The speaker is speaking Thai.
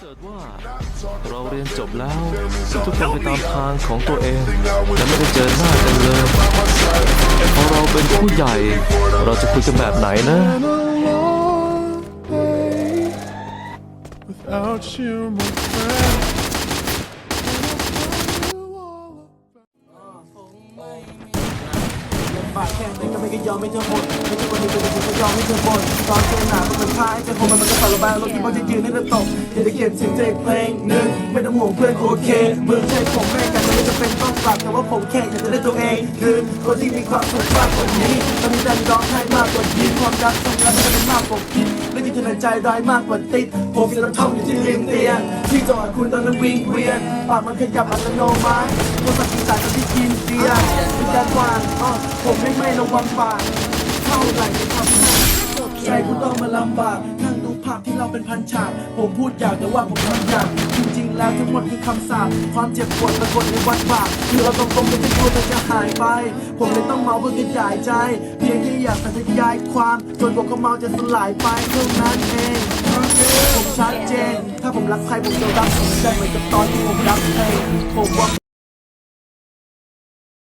รียนจบแล้ว ทุกคนไปตามทางของตัวเองและไม่ได้เจอหน้ากันเลยพอเราเป็นผู้ใหญ่ เราจะคุยกันแบบไหนนะ Without you, my friend. ปากแข็งแต่ก็ไม่ก็ยอมไม่เธอหมดไม่ใช่วันนี้ จะเป็นฉันยอมไม่เธอบ่นตอนเจอหนาก็เป็นพายจะคงมันมันก็ตัดระบายรถที่มันจะยืนให้เธอตกอย่าได้เก็บเสียงใจเพลงหนึ่งไม่ต้องห่วงเพื่อนโอเคมึงใช่ผมแม่กันไม่จำเป็นต้องกลับแต่ว่าผมแค่อยากจะได้ตัวเองคือคนที่มีความสุขมากกว่านี้ตอนนี้ใจร้องไห้มากกว่ายิ้มความรักทำงานมันเป็นมากกว่าคิดและที่เธอในใจร้ายมากกว่าติดผมยังต้องท่องอยู่ที่ริมเตียงที่จอดคุณตอนนั้นวิ่งเวียนปากมันขยับอัตโนมัติโทรศัพท์สื่อสารกับที่กินเบียร์มีการวางอ้อผมไม่ไม่ระวังปาก เท่าไหร่จะทำให้ใจกูต้องมาลำบากนั่งดูภาพที่เราเป็นพันฉาก ผมพูดอยากแต่ว่าผมทำอยากจริงๆ แล้วทั้งหมดคือคำสาปความเจ็บปวดปรากฏในวันบาปคือเราตรงๆไม่ได้กลัวมันจะหายไป ผมเลยต้องเมาเพื่อขยายใจ เพียงแค่อยากจะขยายความ จนผมก็เมาจะสลายไปเท่านั้นเองผมชัดเจน ถ้าผมรักใครผมจะรักผมได้เหมือนกับตอนที่ผมรักเพลงผมว่า